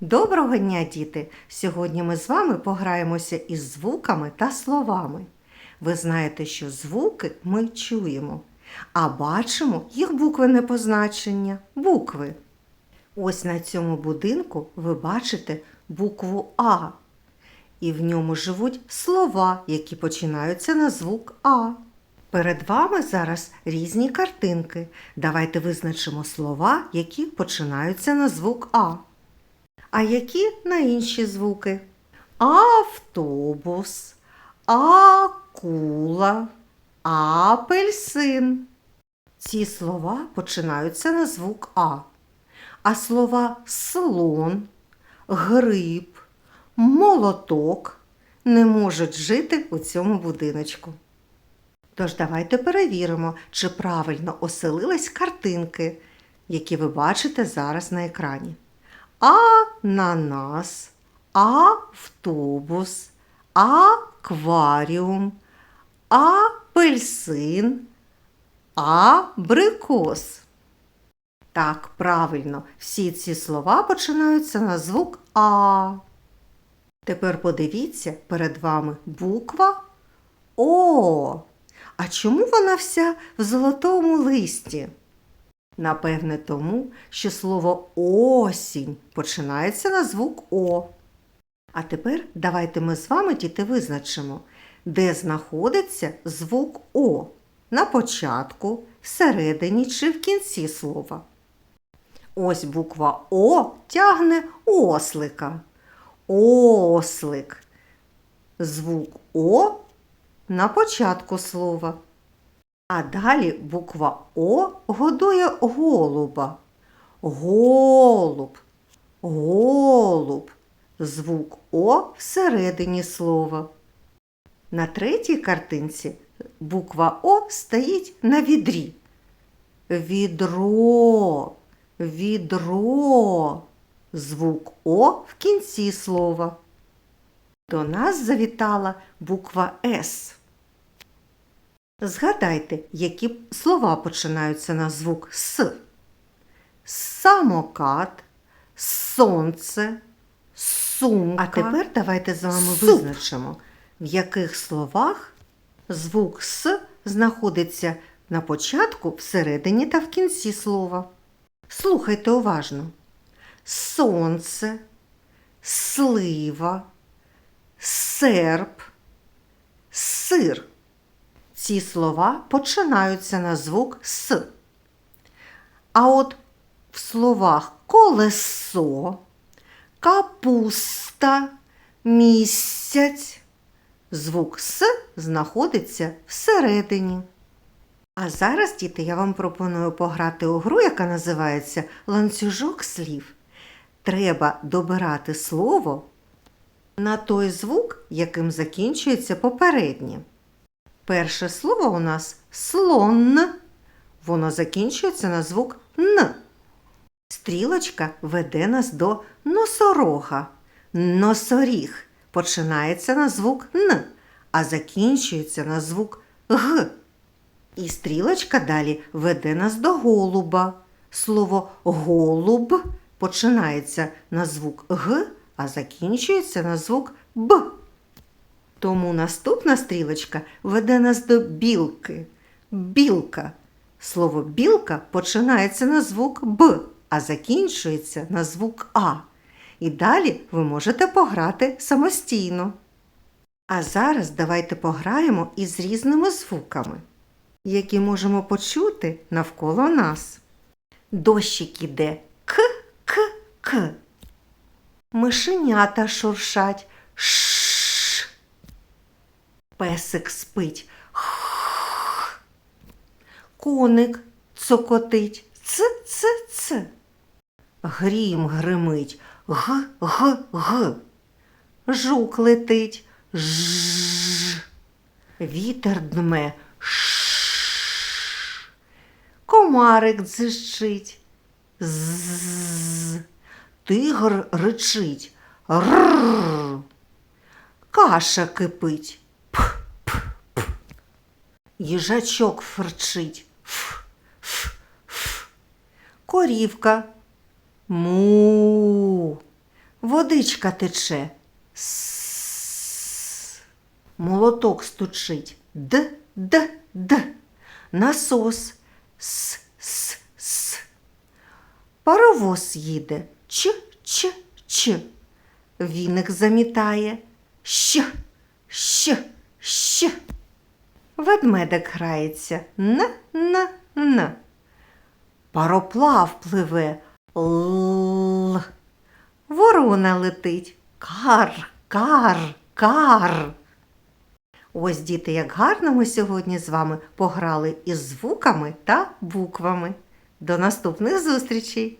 Доброго дня, діти! Сьогодні ми з вами пограємося із звуками та словами. Ви знаєте, що звуки ми чуємо, а бачимо їх буквене позначення букви. Ось на цьому будинку ви бачите букву А, і в ньому живуть слова, які починаються на звук А. Перед вами зараз різні картинки. Давайте визначимо слова, які починаються на звук А. А які на інші звуки? Автобус, акула, апельсин. Ці слова починаються на звук А. А слова слон, гриб, молоток не можуть жити у цьому будиночку. Тож давайте перевіримо, чи правильно оселились картинки, які ви бачите зараз на екрані. Ананас, автобус, акваріум, апельсин, абрикос. Так, правильно, всі ці слова починаються на звук А. Тепер подивіться перед вами буква О. А чому вона вся в золотому листі? Напевне, тому, що слово осінь починається на звук О. А тепер давайте ми з вами, діти, визначимо, де знаходиться звук О на початку, всередині чи в кінці слова. Ось буква О тягне ослика. Ослик. Звук О на початку слова. А далі буква О годує голуба. Голуб, голуб. Звук О всередині слова. На третій картинці буква О стоїть на відрі. Відро, відро. Звук О в кінці слова. До нас завітала буква С. Згадайте, які слова починаються на звук С. Самокат, сонце, сумка. А тепер давайте з вами Суп. визначимо, в яких словах звук С знаходиться на початку, всередині та в кінці слова. Слухайте уважно. Сонце, слива, серп, сир. Ці слова починаються на звук С. А от в словах колесо, капуста, місяць звук С знаходиться всередині. А зараз, діти, я вам пропоную пограти у гру, яка називається ланцюжок слів. Треба добирати слово на той звук, яким закінчується попереднє. Перше слово у нас слон. Воно закінчується на звук Н. Стрілочка веде нас до носорога. Носоріг починається на звук Н, а закінчується на звук Г. І стрілочка далі веде нас до голуба. Слово голуб починається на звук Г, а закінчується на звук Б. Тому наступна стрілочка веде нас до білки. Білка. Слово білка починається на звук Б, а закінчується на звук А. І далі ви можете пограти самостійно. А зараз давайте пограємо із різними звуками, які можемо почути навколо нас. Дощик іде к, к, к. Мишенята шуршать ш. Песик спить х. Коник цокотить ц, ц, ц. Грім гримить г, г, г. Жук летить ж. Вітер дме ш. Комарик дзищить з. Тигр ричить р. Каша кипить. Їжачок фрчить ф, ф, ф. Корівка му. Водичка тече. С. Молоток стучить. Д, д, д. Насос. С, с, с. Паровоз їде. Ч, ч, ч. Віник замітає. Щ, щ. Ведмедик грається. Н, н, н. Пароплав пливе. Л. Ворона летить. Кар, кар, кар. Ось, діти, як гарно ми сьогодні з вами пограли із звуками та буквами. До наступних зустрічей!